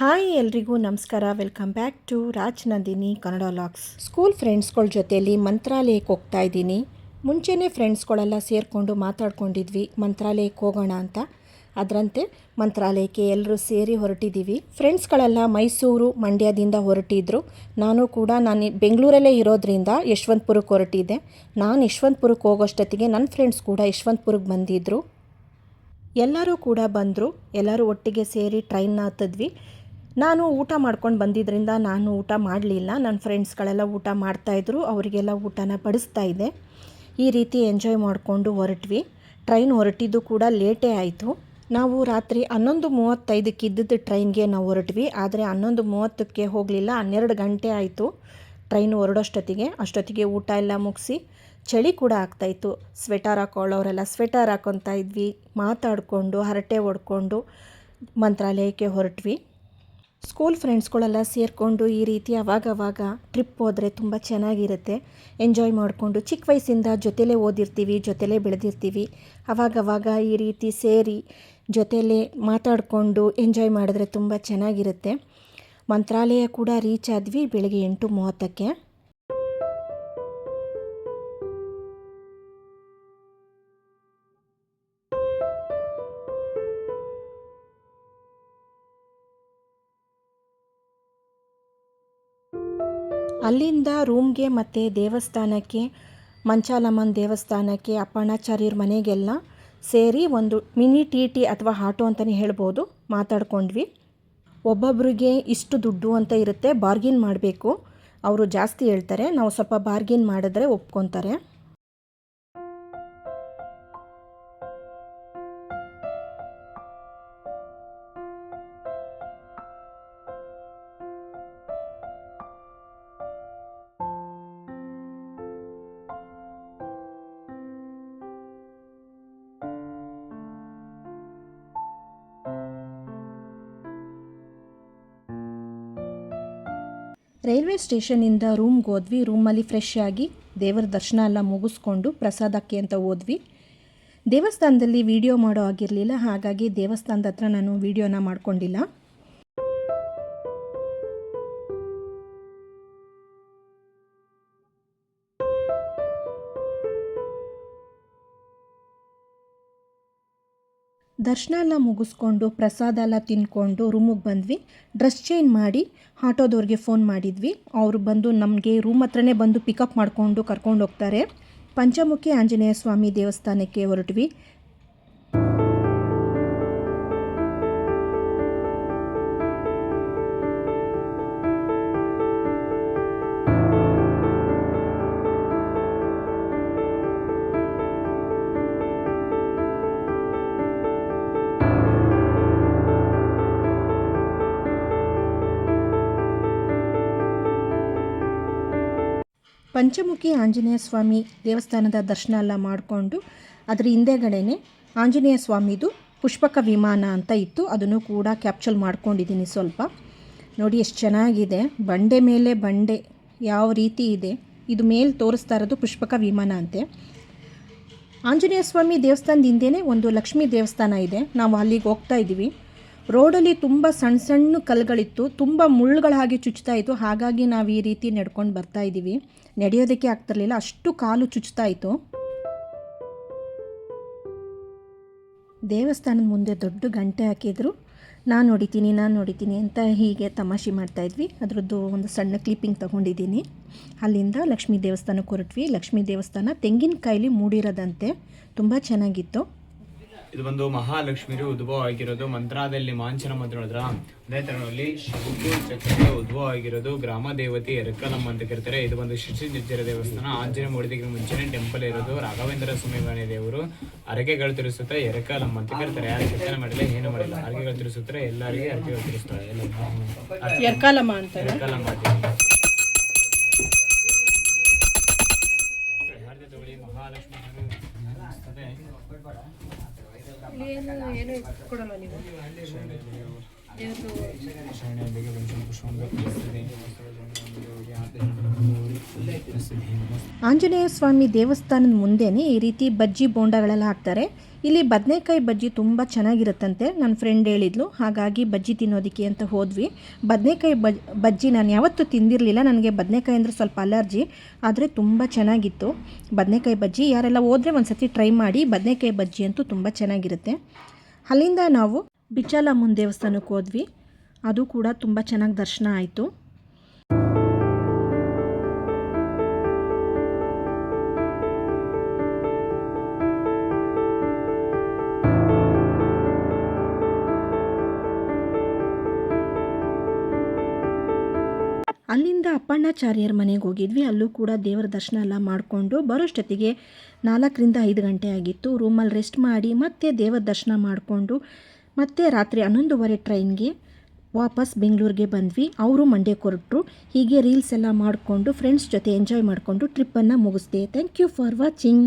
Hi ಎಲ್ರಿಗೂ ನಮಸ್ಕಾರ. Welcome back to Raj Nandini Kannada vlogs school ಫ್ರೆಂಡ್ಸ್ಗಳ ಜೊತೆಯಲ್ಲಿ ಮಂತ್ರಾಲಯಕ್ಕೆ ಹೋಗ್ತಾ ಇದ್ದೀನಿ. ಮುಂಚೆನೇ ಫ್ರೆಂಡ್ಸ್ಗಳೆಲ್ಲ ಸೇರಿಕೊಂಡು ಮಾತಾಡ್ಕೊಂಡಿದ್ವಿ, ಮಂತ್ರಾಲಯಕ್ಕೆ ಹೋಗೋಣ ಅಂತ. ಅದರಂತೆ ಮಂತ್ರಾಲಯಕ್ಕೆ ಎಲ್ಲರೂ ಸೇರಿ ಹೊರಟಿದ್ದೀವಿ. ಫ್ರೆಂಡ್ಸ್ಗಳೆಲ್ಲ ಮೈಸೂರು ಮಂಡ್ಯದಿಂದ ಹೊರಟಿದ್ರು. ನಾನು ಕೂಡ ನಾನು ಬೆಂಗಳೂರಲ್ಲೇ ಇರೋದ್ರಿಂದ ಯಶವಂತಪುರಕ್ಕೆ ಹೊರಟಿದ್ದೆ. ನಾನು ಯಶವಂತಪುರಕ್ಕೆ ಹೋಗೋಷ್ಟೊತ್ತಿಗೆ ನನ್ನ ಫ್ರೆಂಡ್ಸ್ ಕೂಡ ಯಶವಂತಪುರಕ್ಕೆ ಬಂದಿದ್ದರು ಎಲ್ಲರೂ ಕೂಡ ಬಂದರು. ಎಲ್ಲರೂ ಒಟ್ಟಿಗೆ ಸೇರಿ ಟ್ರೈನ್ನ ಹತ್ತಿದ್ವಿ. ನಾನು ಊಟ ಮಾಡ್ಕೊಂಡು ಬಂದಿದ್ದರಿಂದ ನಾನು ಊಟ ಮಾಡಲಿಲ್ಲ. ನನ್ನ ಫ್ರೆಂಡ್ಸ್ಗಳೆಲ್ಲ ಊಟ ಮಾಡ್ತಾಯಿದ್ರು ಅವರಿಗೆಲ್ಲ ಊಟನ ಬಡಿಸ್ತಾ ಇದ್ದೆ. ಈ ರೀತಿ ಎಂಜಾಯ್ ಮಾಡಿಕೊಂಡು ಹೊರಟ್ವಿ. ಟ್ರೈನ್ ಹೊರಟಿದ್ದು ಕೂಡ ಲೇಟೇ ಆಯಿತು. ನಾವು ರಾತ್ರಿ ಹನ್ನೊಂದು ಮೂವತ್ತೈದಕ್ಕೆ ಇದ್ದಿದ್ದು ಟ್ರೈನ್ಗೆ ನಾವು ಹೊರಟ್ವಿ. ಆದರೆ ಹನ್ನೊಂದು ಮೂವತ್ತಕ್ಕೆ ಹೋಗಲಿಲ್ಲ. ಹನ್ನೆರಡು ಗಂಟೆ ಆಯಿತು ಟ್ರೈನ್ ಹೊರಡೋಷ್ಟೊತ್ತಿಗೆ. ಅಷ್ಟೊತ್ತಿಗೆ ಊಟ ಎಲ್ಲ ಮುಗಿಸಿ ಚಳಿ ಕೂಡ ಆಗ್ತಾಯಿತ್ತು ಸ್ವೆಟರ್ ಹಾಕೊಳ್ಳೋರೆಲ್ಲ ಸ್ವೆಟರ್ ಹಾಕೊತಾ ಇದ್ವಿ. ಮಾತಾಡಿಕೊಂಡು, ಹರಟೆ ಹೊಡ್ಕೊಂಡು ಮಂತ್ರಾಲಯಕ್ಕೆ ಹೊರಟ್ವಿ. ಸ್ಕೂಲ್ ಫ್ರೆಂಡ್ಸ್ಗಳೆಲ್ಲ ಸೇರಿಕೊಂಡು ಈ ರೀತಿ ಅವಾಗವಾಗ ಟ್ರಿಪ್ ಹೋದರೆ ತುಂಬ ಚೆನ್ನಾಗಿರುತ್ತೆ. ಎಂಜಾಯ್ ಮಾಡಿಕೊಂಡು ಚಿಕ್ಕ ವಯಸ್ಸಿಂದ ಜೊತೆಲೇ ಓದಿರ್ತೀವಿ, ಜೊತೆಲೇ ಬೆಳೆದಿರ್ತೀವಿ. ಅವಾಗವಾಗ ಈ ರೀತಿ ಸೇರಿ ಜೊತೆಲೇ ಮಾತಾಡಿಕೊಂಡು ಎಂಜಾಯ್ ಮಾಡಿದ್ರೆ ತುಂಬ ಚೆನ್ನಾಗಿರುತ್ತೆ. ಮಂತ್ರಾಲಯ ಕೂಡ ರೀಚ್ ಆದ್ವಿ ಬೆಳಗ್ಗೆ ಎಂಟು ಮೂವತ್ತಕ್ಕೆ. ಅಲ್ಲಿಂದ ರೂಮ್ಗೆ ಮತ್ತು ದೇವಸ್ಥಾನಕ್ಕೆ, ಮಂಚಾಲಮ್ಮನ ದೇವಸ್ಥಾನಕ್ಕೆ ಅಪ್ಪಣ್ಣಾಚಾರ್ಯರ ಮನೆಗೆಲ್ಲ ಸೇರಿ ಒಂದು ಮಿನಿ ಟಿ ಟಿ ಅಥವಾ ಆಟೋ ಅಂತಲೇ ಹೇಳ್ಬೋದು. ಮಾತಾಡ್ಕೊಂಡ್ವಿ. ಒಬ್ಬೊಬ್ರಿಗೆ ಇಷ್ಟು ದುಡ್ಡು ಅಂತ ಇರುತ್ತೆ, ಬಾರ್ಗಿನ್ ಮಾಡಬೇಕು. ಅವರು ಜಾಸ್ತಿ ಹೇಳ್ತಾರೆ, ನಾವು ಸ್ವಲ್ಪ ಬಾರ್ಗಿನ್ ಮಾಡಿದ್ರೆ ಒಪ್ಕೊತಾರೆ. ರೈಲ್ವೆ ಸ್ಟೇಷನಿಂದ ರೂಮ್ಗೆ ಹೋದ್ವಿ. ರೂಮಲ್ಲಿ ಫ್ರೆಶ್ ಆಗಿ ದೇವರ ದರ್ಶನ ಎಲ್ಲ ಮುಗಿಸ್ಕೊಂಡು ಪ್ರಸಾದಕ್ಕೆ ಅಂತ ಹೋದ್ವಿ. ದೇವಸ್ಥಾನದಲ್ಲಿ ವಿಡಿಯೋ ಮಾಡೋ ಆಗಿರಲಿಲ್ಲ ಹಾಗಾಗಿ ದೇವಸ್ಥಾನದ ಹತ್ರ ನಾನು ವೀಡಿಯೋನ ಮಾಡ್ಕೊಂಡಿಲ್ಲ. ದರ್ಶನ ಎಲ್ಲ ಮುಗಿಸ್ಕೊಂಡು ಪ್ರಸಾದ ಎಲ್ಲ ತಿನ್ಕೊಂಡು ರೂಮಿಗೆ ಬಂದ್ವಿ. ಡ್ರೆಸ್ ಚೇಂಜ್ ಮಾಡಿ ಆಟೋದವ್ರಿಗೆ ಫೋನ್ ಮಾಡಿದ್ವಿ. ಅವರು ಬಂದು ನಮಗೆ ರೂಮ್ ಹತ್ರನೇ ಬಂದು ಪಿಕಪ್ ಮಾಡಿಕೊಂಡು ಕರ್ಕೊಂಡು ಹೋಗ್ತಾರೆ. ಪಂಚಮುಖಿ ಆಂಜನೇಯ ಸ್ವಾಮಿ ದೇವಸ್ಥಾನಕ್ಕೆ ಹೊರಟ್ವಿ. ಪಂಚಮುಖಿ ಆಂಜನೇಯ ಸ್ವಾಮಿ ದೇವಸ್ಥಾನದ ದರ್ಶನ ಎಲ್ಲ ಮಾಡಿಕೊಂಡು ಅದರ ಹಿಂದೆಗಡೆನೆ ಆಂಜನೇಯ ಸ್ವಾಮಿದು ಪುಷ್ಪಕ ವಿಮಾನ ಅಂತ ಇತ್ತು. ಅದನ್ನು ಕೂಡ ಕ್ಯಾಪ್ಚರ್ ಮಾಡ್ಕೊಂಡಿದ್ದೀನಿ ಸ್ವಲ್ಪ. ನೋಡಿ ಎಷ್ಟು ಚೆನ್ನಾಗಿದೆ. ಬಂಡೆ ಮೇಲೆ ಬಂಡೆ ಯಾವ ರೀತಿ ಇದೆ. ಇದು ಮೇಲೆ ತೋರಿಸ್ತಾ ಇರೋದು ಪುಷ್ಪಕ ವಿಮಾನ ಅಂತೆ. ಆಂಜನೇಯ ಸ್ವಾಮಿ ದೇವಸ್ಥಾನದ ಹಿಂದೆಯೇ ಒಂದು ಲಕ್ಷ್ಮೀ ದೇವಸ್ಥಾನ ಇದೆ. ನಾವು ಅಲ್ಲಿಗೆ ಹೋಗ್ತಾ ಇದ್ದೀವಿ. ರೋಡಲ್ಲಿ ತುಂಬ ಸಣ್ಣ ಸಣ್ಣ ಕಲ್ಲುಗಳಿತ್ತು, ತುಂಬ ಮುಳ್ಳುಗಳ ಹಾಗೆ ಚುಚ್ತಾ ಇತ್ತು. ಹಾಗಾಗಿ ನಾವು ಈ ರೀತಿ ನಡ್ಕೊಂಡು ಬರ್ತಾ ಇದ್ದೀವಿ ನಡೆಯೋದಕ್ಕೆ ಆಗ್ತಿರ್ಲಿಲ್ಲ, ಅಷ್ಟು ಕಾಲು ಚುಚ್ತಾ ಇತ್ತು. ದೇವಸ್ಥಾನದ ಮುಂದೆ ದೊಡ್ಡ ಗಂಟೆ ಹಾಕಿದ್ರು. ನಾನು ನೋಡಿದ್ದೀನಿ ನಾನು ನೋಡಿದ್ದೀನಿ ಅಂತ ಹೀಗೆ ತಮಾಷೆ ಮಾಡ್ತಾಯಿದ್ವಿ ಅದರದ್ದು ಒಂದು ಸಣ್ಣ ಕ್ಲಿಪ್ಪಿಂಗ್ ತೊಗೊಂಡಿದ್ದೀನಿ. ಅಲ್ಲಿಂದ ಲಕ್ಷ್ಮೀ ದೇವಸ್ಥಾನಕ್ಕೆ ಹೊರಟ್ವಿ. ಲಕ್ಷ್ಮೀ ದೇವಸ್ಥಾನ ತೆಂಗಿನಕಾಯಿಲಿ ಮೂಡಿರೋದಂತೆ. ತುಂಬ ಚೆನ್ನಾಗಿತ್ತು. ಇದು ಒಂದು ಮಹಾಲಕ್ಷ್ಮಿರು ಉದ್ಭವ ಆಗಿರೋದು ಮಂತ್ರಾದಲ್ಲಿ ಮಾಂಚನ ಮಂತ್ರ ನೋಡಿದ್ರ ಅದೇ ತರನಲ್ಲಿ ಶಂಕು ಚಕ್ರದ ಉದ್ಭವ ಆಗಿರೋದು ಗ್ರಾಮ ದೇವತೆ ಎರಕಲಮ್ಮ ಅಂತ ಕರೀತಾರೆ. ಇದು ಒಂದು ಶಿಶುನಿಜ್ಜರ ದೇವಸ್ಥಾನ. ಆಂಜನೇಯ ಮೂಡಿದಿಗೆ ಮುಂಚೆನೆ ಟೆಂಪಲ್ ಇರೋದು ರಾಘವೇಂದ್ರ ಸ್ವಾಮಿ ದೇವರು. ಅರಕೆಗಳು ತಿರುಸುತ್ತಾ ಎರಕಲಮ್ಮ ಅಂತ ಕರೀತಾರೆ. ಯಾರು ಕೆತ್ತನೆ ಮಾಡಿಲ್ಲ ಏನು ಮಾಡಿಲ್ಲ. ಅರಕೆಗಳು ತಿರುಸುತ್ತಾರೆ ಎಲ್ಲರಿಗೆ ಅರಕೆಗಳು ತಿರುಸ್ತಾರೆ ಎಲ್ಲ ಎರ್ಕಾಲಮ್ಮ ಅಂತ ಎರಕಲಮ್ಮ. ಆಂಜನೇಯ ಸ್ವಾಮಿ ದೇವಸ್ಥಾನದ ಮುಂದೆನೇ ಈ ರೀತಿ ಬಜ್ಜಿ ಬೋಂಡಗಳೆಲ್ಲ ಹಾಕ್ತಾರೆ. ಇಲ್ಲಿ ಬದನೆಕಾಯಿ ಬಜ್ಜಿ ತುಂಬ ಚೆನ್ನಾಗಿರುತ್ತಂತೆ ನನ್ನ ಫ್ರೆಂಡ್ ಹೇಳಿದ್ಲು. ಹಾಗಾಗಿ ಬಜ್ಜಿ ತಿನ್ನೋದಕ್ಕೆ ಅಂತ ಹೋದ್ವಿ. ಬದನೆಕಾಯಿ ಬಜ್, ಬಜ್ಜಿ ನಾನು ಯಾವತ್ತೂ ತಿಂದಿರಲಿಲ್ಲ. ನನಗೆ ಬದನೆಕಾಯಿ ಅಂದರೆ ಸ್ವಲ್ಪ ಅಲರ್ಜಿ. ಆದರೆ ತುಂಬ ಚೆನ್ನಾಗಿತ್ತು. ಬದನೆಕಾಯಿ ಬಜ್ಜಿ ಯಾರೆಲ್ಲ ಹೋದರೆ ಒಂದು ಸತಿ ಟ್ರೈ ಮಾಡಿ ಬದನೆಕಾಯಿ ಬಜ್ಜಿ ಅಂತೂ ತುಂಬ ಚೆನ್ನಾಗಿರುತ್ತೆ. ಅಲ್ಲಿಂದ ನಾವು ಬಿಚಾಲಮ್ಮನ ದೇವಸ್ಥಾನಕ್ಕೆ ಹೋದ್ವಿ. ಅದು ಕೂಡ ತುಂಬ ಚೆನ್ನಾಗಿ ದರ್ಶನ ಆಯಿತು. ಅಪ್ಪಣ್ಣಾಚಾರ್ಯರ ಮನೆಗೆ ಹೋಗಿದ್ವಿ. ಅಲ್ಲೂ ಕೂಡ ದೇವರ ದರ್ಶನ ಎಲ್ಲ ಮಾಡಿಕೊಂಡು ಬರೋಷ್ಟೊತ್ತಿಗೆ ನಾಲ್ಕರಿಂದ ಐದು ಗಂಟೆ ಆಗಿತ್ತು. ರೂಮಲ್ಲಿ ರೆಸ್ಟ್ ಮಾಡಿ ಮತ್ತೆ ದೇವರ ದರ್ಶನ ಮಾಡಿಕೊಂಡು ಮತ್ತೆ ರಾತ್ರಿ ಹನ್ನೊಂದುವರೆ ಟ್ರೈನ್ಗೆ ವಾಪಸ್ ಬೆಂಗಳೂರಿಗೆ ಬಂದ್ವಿ. ಅವರು ಮಂಡ್ಯಕ್ಕೆ ಹೊರಟರು ಹೀಗೆ ರೀಲ್ಸ್ ಎಲ್ಲ ಮಾಡಿಕೊಂಡು ಫ್ರೆಂಡ್ಸ್ ಜೊತೆ ಎಂಜಾಯ್ ಮಾಡಿಕೊಂಡು ಟ್ರಿಪ್ಪನ್ನು ಮುಗಿಸ್ದೆ. Thank you for watching